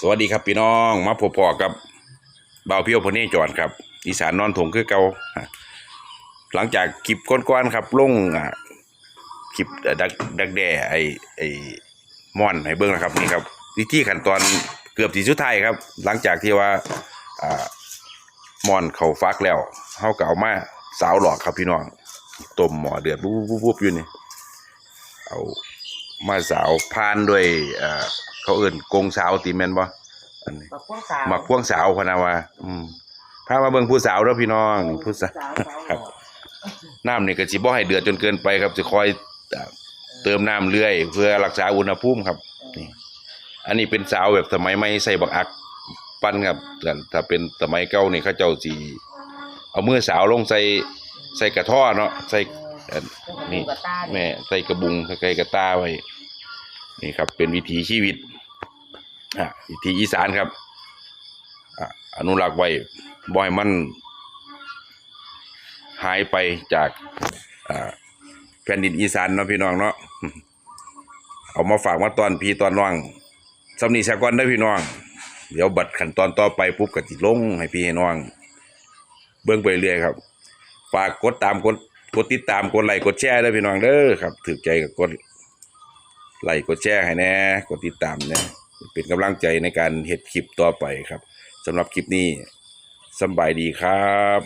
สวัสดีครับพี่น้องมาพบพอกับเบาวเพียวพเนจรครับ อีสานนอนถงคือเกาหลังจากคลิปก้อนๆครับลงอะคลิปดักดักแด่ไอไอม่อนให้เบิ้งนะครับนี่ครับวิธีขั้นตอนเกือบที่สุดท้ายครับ หลังจากที่ว่าอ่าม่อนเขาฟักแล้วเฮาเก็เอามาสาวหลอกครับพี่น้องต้มหมอเดือดวุบๆๆอยู่นี่เอามาสาวพานด้วย เอ่อเขาเอิ่นกงสาวตีแม่นบ่อันนี้บักพวกสาวหมักพ่วงสาวพะนาว่า อืมพามาเบิ่งผู้สาวเด้อพี่น้องผู้สาวสาวครับน้ำนี่ก็สิบ่ให้เดือดจนเกินไปครับจะคอยอ่าเติมน้ำเรื่อย เพื่อรักษาอุณหภูมิครับนี่อันนี้เป็นสาวแบบสมัยใหม่ใส่บักอักปั้นครับแต่ถ้าเป็นสมัยเก่านี่เขาเจ้าสิเอามือสาวลงใส่ใส่กระท้อเนาะใส่เอ่อนี่กับตาแม่ใส่กระบุงใส่กระตาไว้นี่ครับเป็นวิถีชีวิต อะวิถีอีสานครับอนุรักษ์ไว้บ่ให้มันหายไปจากแผ่นดินอีสานเนาะพี่น้องเนาะเอามาฝากมาตอนพี่ตอนน้องสำนีสากอนได้พี่น้อง เดี๋ยวบัดขั้นตอนต่อไปปุ๊บก็สิลงให้พี่ให้น้อง เบิ่งไปเรื่อยครับ ฝากกดตามกดกดติดตามกดไลค์กดแชร์ได้พี่น้องเด้อครับถือใจกับกดไลค์กดแชร์ให้แน่กดติดตามเนี่ย เป็นกำลังใจในการเห็ดคลิปต่อไปครับสำหรับคลิปนี้สบายดีครับ